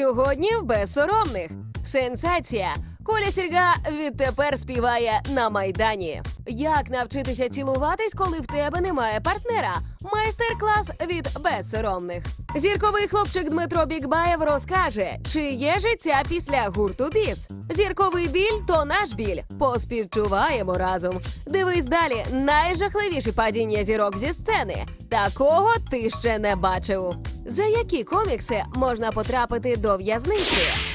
Сьогодні в безсоромних. Сенсація. Коля Сірга відтепер співає на майдані. Як навчитися цілуватись, коли в тебе немає партнера? Майстер-клас від безсоромних. Зірковий хлопчик Дмитро Бікбаєв розкаже, чи є життя після гурту біс. Зірковий біль то наш біль. Поспівчуваємо разом. Дивись далі. Найжахливіші падіння зірок зі сцени. Такого ти ще не бачив. За які комікси можна потрапити до в'язниці?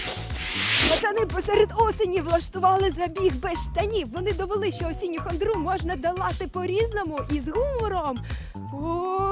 Пацани посеред осені влаштували забіг без штанів. Вони довели, що осінню хандру можна долати по-різному і з гумором. О!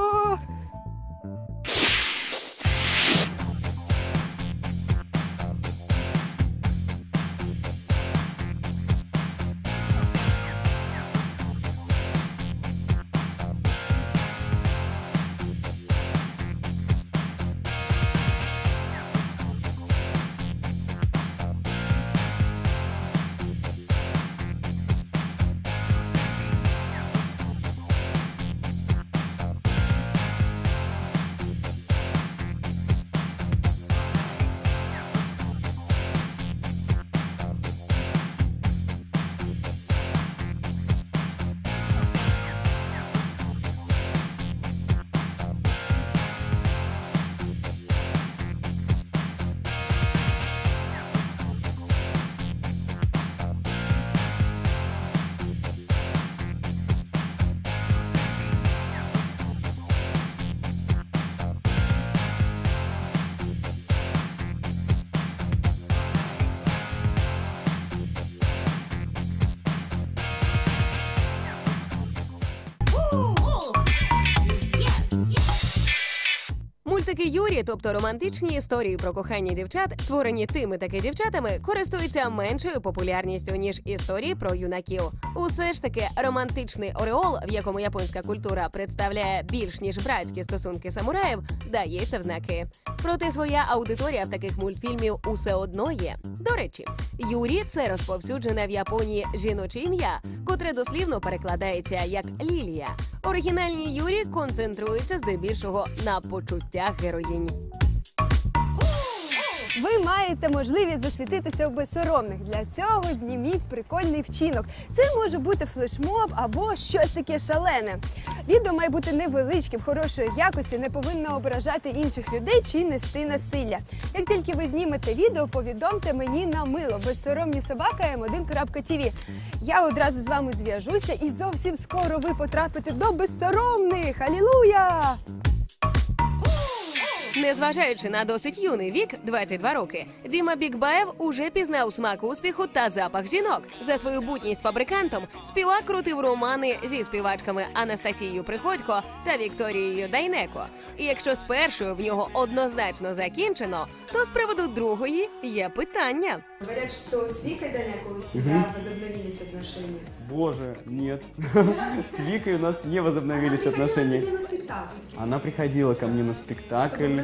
Мультики Юрі, тобто романтичні історії про кохання дівчат, створені тими таки дівчатами, користуються меншою популярністю ніж історії про юнаків. Усе ж таки, романтичний ореол, в якому японська культура представляє більш ніж братські стосунки самураїв, дається в знаки. Проте своя аудиторія в таких мультфільмів усе одно є. До речі, Юрі це розповсюджене в Японії жіноче ім'я, котре дослівно перекладається як Лілія. Оригінальні Юрі концентруються здебільшого на почуттях героїнь. Ви маєте можливість засвітитися у безсоромних. Для цього зніміть прикольний вчинок. Це може бути флешмоб або щось таке шалене. Відео має бути невеличким, хорошої якості, не повинно ображати інших людей чи нести насилля. Як тільки ви знімете відео, повідомте мені на мило безсоромні собака m1.tv. Я одразу з вами зв'яжуся і зовсім скоро ви потрапите до безсоромних. Алілуя! Незважаючи на досить юний вік, 22 роки, Діма Бікбаєв уже пізнав смак успіху та запах жінок. За свою бутність фабрикантом співак крутив романи зі співачками Анастасією Приходько та Вікторією Дайнеко. І якщо з першою в нього однозначно закінчено, то з приводу другої є питання. Говорят, что с Викой Даняко у тебя возобновились отношения. Боже, нет. С Викой у нас не возобновились отношения. на. Она приходила ко мне на спектакль.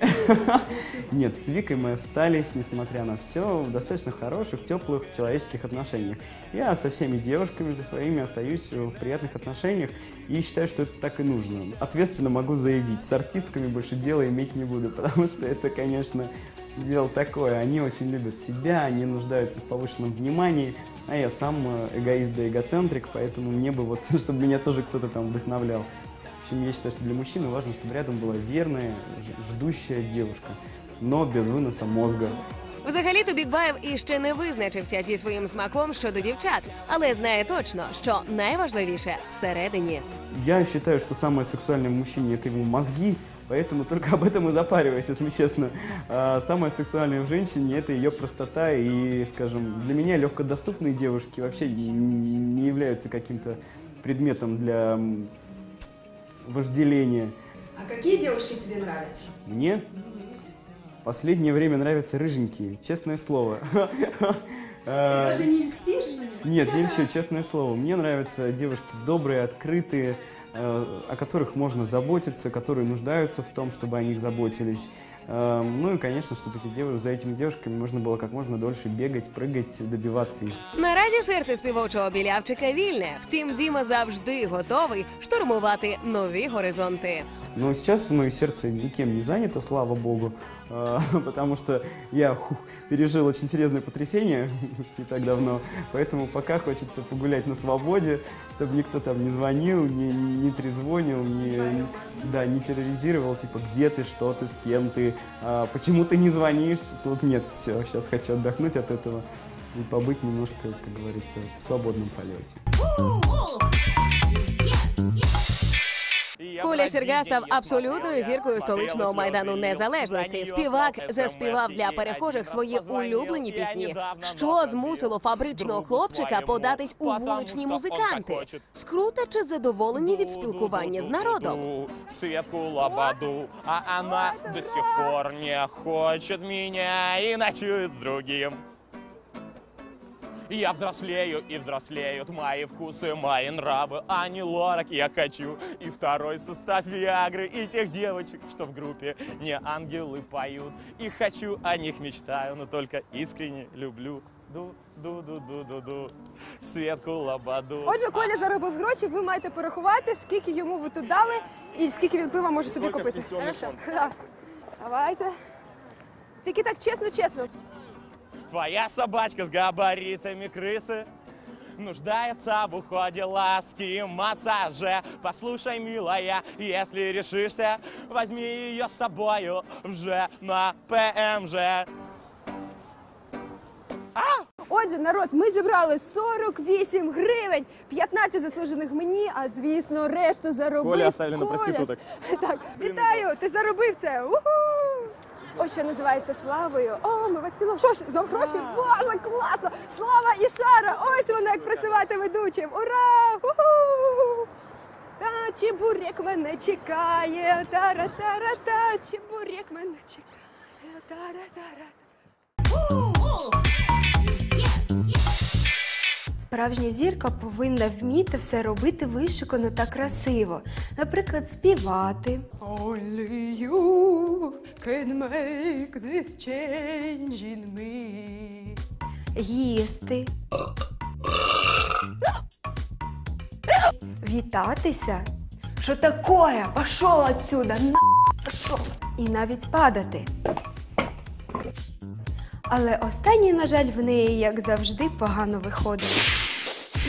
Нет, с Викой мы остались, несмотря на все, в достаточно хороших, теплых человеческих отношениях. Я со всеми девушками, за своими остаюсь в приятных отношениях и считаю, что это так и нужно. Ответственно могу заявить, с артистками больше дела иметь не буду, потому что это, конечно, дело такое. Они очень любят себя, они нуждаются в повышенном внимании, а я сам э, эгоист да эгоцентрик, поэтому мне бы вот, чтобы меня тоже кто-то там вдохновлял. В общем, я считаю, что для мужчины важно, чтобы рядом была верная, ж- ждущая девушка, но без выноса мозга. Взагалі-то Бікбаєв іще не визначився зі своїм смаком щодо дівчат, але знає точно, що найважливіше всередині. Я считаю, что самое сексуальное в мужчине это его мозги, поэтому только об этом и запариваюсь, если честно. А самое сексуальное в женщине это ее простота и, скажем, для меня легкодоступные девушки вообще не не являются каким-то предметом для м, вожделения. А какие девушки тебе нравятся? Мне последнее время нравятся рыженькие, честное слово. А, не льстишь мне? Нет, не все, честное слово. Мне нравятся девушки добрые, открытые, э, о которых можно заботиться, которые нуждаются в том, чтобы о них заботились. Э, Ну и, конечно, чтобы эти девушки, за этими девушками можно было как можно дольше бегать, прыгать, добиваться их. Наразі серце співочого білявчика вільне. Втім, Діма завжди готовий штурмувати нові горизонти. Но сейчас мое сердце никем не занято, слава богу. Э, потому что я фух, пережил очень серьезное потрясение не так давно, поэтому пока хочется погулять на свободе, чтобы никто там не звонил, не, не трезвонил, не, да, не терроризировал, типа, где ты, что ты, с кем ты, а, почему ты не звонишь, тут нет, все, сейчас хочу отдохнуть от этого и побыть немножко, как говорится, в свободном полете. Коля Сірга став абсолютною зіркою столичного майдану незалежності. Співак заспівав для перехожих свої улюблені пісні. Що змусило фабричного хлопчика податись у вуличні музиканти? Скрута чи задоволені від спілкування з народом? Светку лободу, а она до сих пор не хочет меня и ночует с другим. Я взрослею и взрослеют мои вкусы, мои нравы, а не лорак я хочу. И второй состав Виагры, и тех девочек, что в группе не ангелы поют. И хочу, о них мечтаю, но только искренне люблю. Ду, ду, ду, ду, ду, ду. Светку лободу. Отже, Коля заробив гроші, ви маєте порахувати, скільки йому ви тут дали і скільки він пива може собі Скільки купити. пенсіонний Хорошо? фонд? Так. Давайте. Тільки так чесно, чесно. Твоя собачка с габаритами крысы Нуждается в уходе, ласки, массаже Послушай, милая, если решишься Возьми ее с собою вже на ПМЖ Отже, народ, ми зібрали 48 гривень, 15 заслужених мені, а звісно, решту заробив. Коля оставили на Коля. проституток. Так, вітаю! Ти заробив це! Уху! Ось що називається славою. О, ми вас цілуємо. Що ж, знов гроші? Боже, класно! Слава і шара! Ось воно як працювати ведучим! Ура! Уху! Та чебурек мене чекає, тара-тара-та, чебурек мене чекає, тара-тара. Справжня зірка повинна вміти все робити вишикано та красиво. Наприклад, співати. Only you can make this change in me. Їсти. Вітатися. Що такое? Пошов отсюда! На. І навіть падати. Але останнє, на жаль, в неї, як завжди, погано виходить.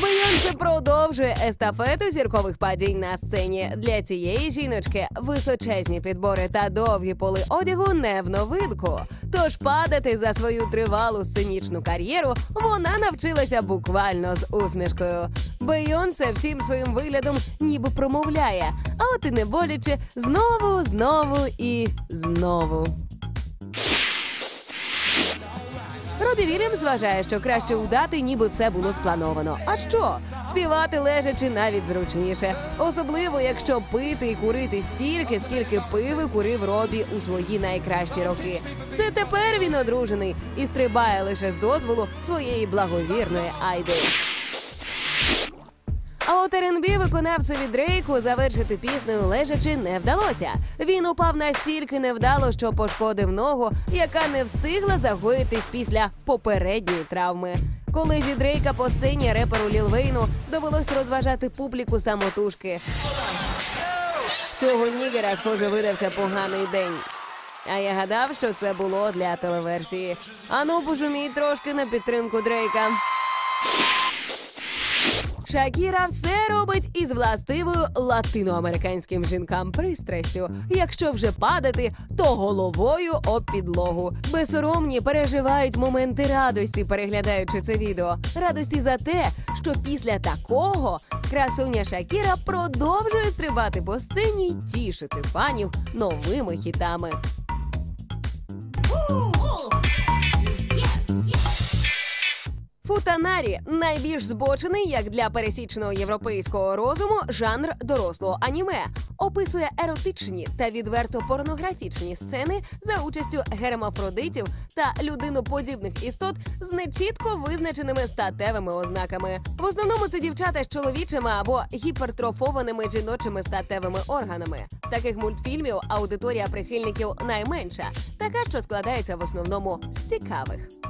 Бейонсе продовжує естафету зіркових падінь на сцені. Для цієї жіночки височезні підбори та довгі поли одягу не в новинку. Тож падати за свою тривалу сценічну кар'єру вона навчилася буквально з усмішкою. Бейонсе всім своїм виглядом ніби промовляє, а от і не боляче знову, знову і знову. Робі Вільямс вважає, що краще удати, ніби все було сплановано. А що? Співати лежачи навіть зручніше, особливо якщо пити і курити стільки, скільки пив і курив Робі у свої найкращі роки. Це тепер він одружений і стрибає лише з дозволу своєї благовірної Айди. А от R&B виконавцеві Дрейку завершити піснею лежачи не вдалося. Він упав настільки невдало, що пошкодив ногу, яка не встигла загоїтись після попередньої травми. Коли зі Дрейка по сцені реперу Ліл Вейну довелось розважати публіку самотужки. Цього нігера, схоже, видався поганий день. А я гадав, що це було для телеверсії. Ану, пожуміть трошки на підтримку Дрейка. Шакіра все робить із властивою латиноамериканським жінкам пристрастю. Якщо вже падати, то головою об підлогу. Безсоромні переживають моменти радості, переглядаючи це відео. Радості за те, що після такого красуня Шакіра продовжує стрибати по сцені й тішити фанів новими хітами. Футанарі найбільш збочений, як для пересічного європейського розуму, жанр дорослого аніме. Описує еротичні та відверто порнографічні сцени за участю гермафродитів та людиноподібних істот з нечітко визначеними статевими ознаками. В основному це дівчата з чоловічими або гіпертрофованими жіночими статевими органами. Таких мультфільмів аудиторія прихильників найменша, така, що складається в основному з цікавих.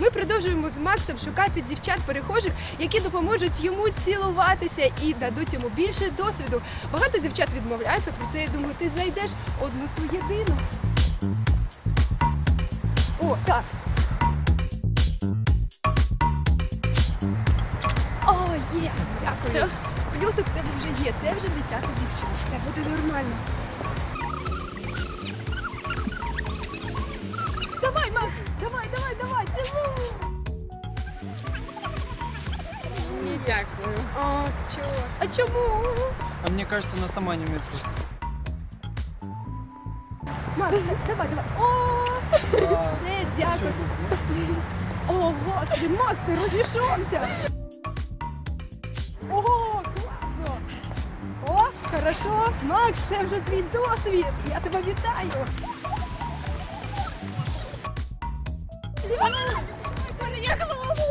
Ми продовжуємо з Максом шукати дівчат перехожих, які допоможуть йому цілуватися і дадуть йому більше досвіду. Багато дівчат відмовляються, проте я думаю, ти знайдеш одну ту єдину. О, так. О, є! Дякую. Плюсик в тебе вже є. Це вже десята дівчина. Все буде нормально. Дякую. О, чого? А чому? А мне кажется, она сама не умеет слушать. Макс, давай, давай. О, це дякую. О, господи, Макс, ти розійшовся. Ого, класно. О, хорошо. Макс, це вже твій досвід. Я тебе вітаю. Зіва,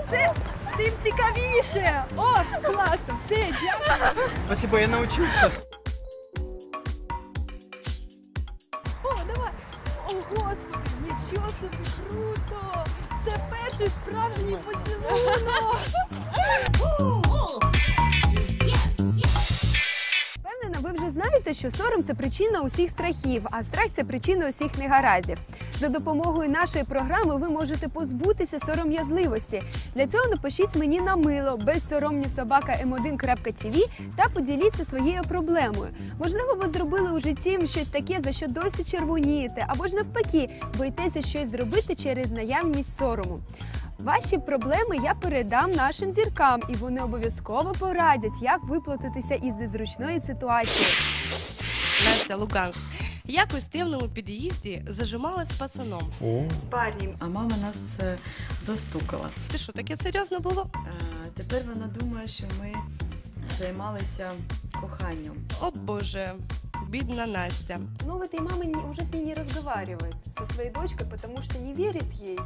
Це тим цікавіше. О, класно, все, дякую. Спасибо, я научился. О, давай! О, господи, нічого собі круто! Це перший справжній поцілунок! Впевнена, ви вже знаєте, що сором це причина усіх страхів, а страх це причина усіх негараздів. За допомогою нашої програми ви можете позбутися сором'язливості. Для цього напишіть мені на мило безсоромні собака m1.tv та поділіться своєю проблемою. Можливо, ви зробили у житті щось таке, за що досі червонієте, або ж навпаки, боїтеся щось зробити через наявність сорому. Ваші проблеми я передам нашим зіркам, і вони обов'язково порадять, як виплатитися із незручної ситуації. Настя Луганськ. Якось в темному під'їзді зажималась з пацаном. З парнем. А мама нас е, застукала. Ти що, таке серйозно було? Е, Тепер вона думає, що ми займалися коханням. О Боже, бідна Настя. Ну, этой мама не- уже с ней не разговаривает со своей дочкой, потому что не верит ей,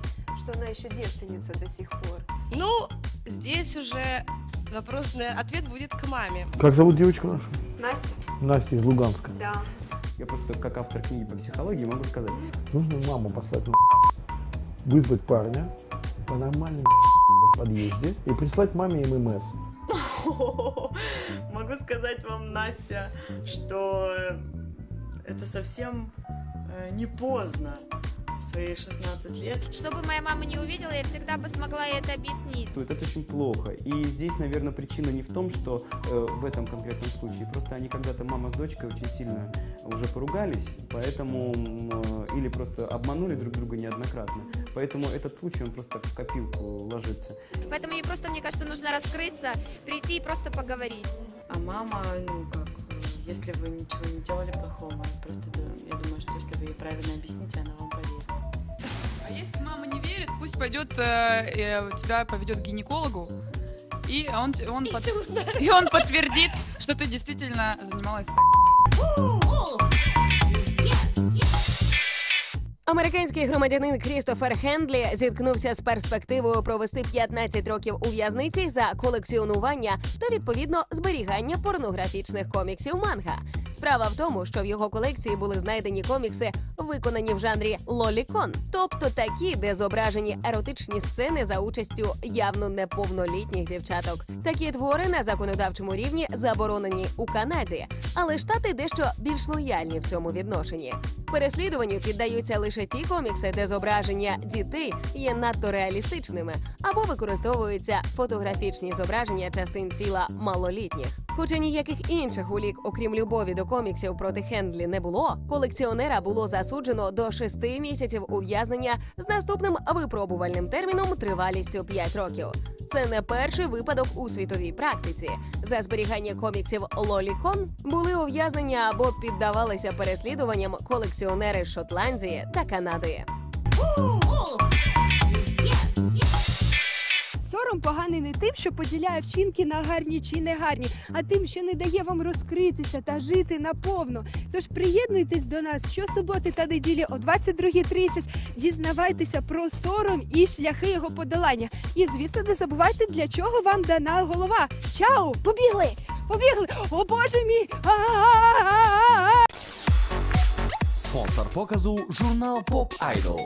что она еще девственница до сих пор. Ну, здесь уже вопросный ответ будет к маме. Как зовут девочку нашу? Настя? Настя из Луганска. Да. Я просто как автор книги по психологии могу сказать, Нужно маму послать на вызвать парня по нормальному в подъезде и прислать маме ММС. Могу сказать вам, Настя, что это совсем э, не поздно свои 16 лет. Чтобы моя мама не увидела, я всегда бы смогла ей это объяснить. это очень плохо. И здесь, наверное, причина не в том, что э, в этом конкретном случае. Просто они когда-то, мама с дочкой, очень сильно уже поругались, поэтому э, или просто обманули друг друга неоднократно. Поэтому этот случай, он просто в копилку ложится. Поэтому ей просто, мне кажется, нужно раскрыться, прийти и просто поговорить. А мама, ну как, если вы ничего не делали плохого, просто да, я думаю, что если вы ей правильно объясните, она вам поверит. А если мама не верит, пусть пойдет, э, э, тебя поведет к гинекологу, и он, т- он, под- и он подтвердит, что ты действительно занималась сексом. Американський громадянин Крістофер Хендлі зіткнувся з перспективою провести 15 років у в'язниці за колекціонування та відповідно зберігання порнографічних коміксів манга. Справа в тому, що в його колекції були знайдені комікси, виконані в жанрі лолікон, тобто такі, де зображені еротичні сцени за участю явно неповнолітніх дівчаток. Такі твори на законодавчому рівні заборонені у Канаді, але штати дещо більш лояльні в цьому відношенні. Переслідуванню піддаються лише ті комікси, де зображення дітей є надто реалістичними, або використовуються фотографічні зображення частин тіла малолітніх. Хоча ніяких інших улік, окрім любові до коміксів проти Хендлі, не було. Колекціонера було засуджено до шести місяців ув'язнення з наступним випробувальним терміном тривалістю 5 років. Це не перший випадок у світовій практиці. За зберігання коміксів Лолікон були ув'язнення або піддавалися переслідуванням колекціонери Шотландії та Канади. Сором поганий не тим, що поділяє вчинки на гарні чи негарні, а тим, що не дає вам розкритися та жити наповно. Тож приєднуйтесь до нас щосуботи та неділі о 22.30. Дізнавайтеся про сором і шляхи його подолання. І звісно, не забувайте, для чого вам дана голова. Чао! Побігли! Побігли! О боже мій! А-а-а-а-а! Спонсор показу журнал Pop Idol.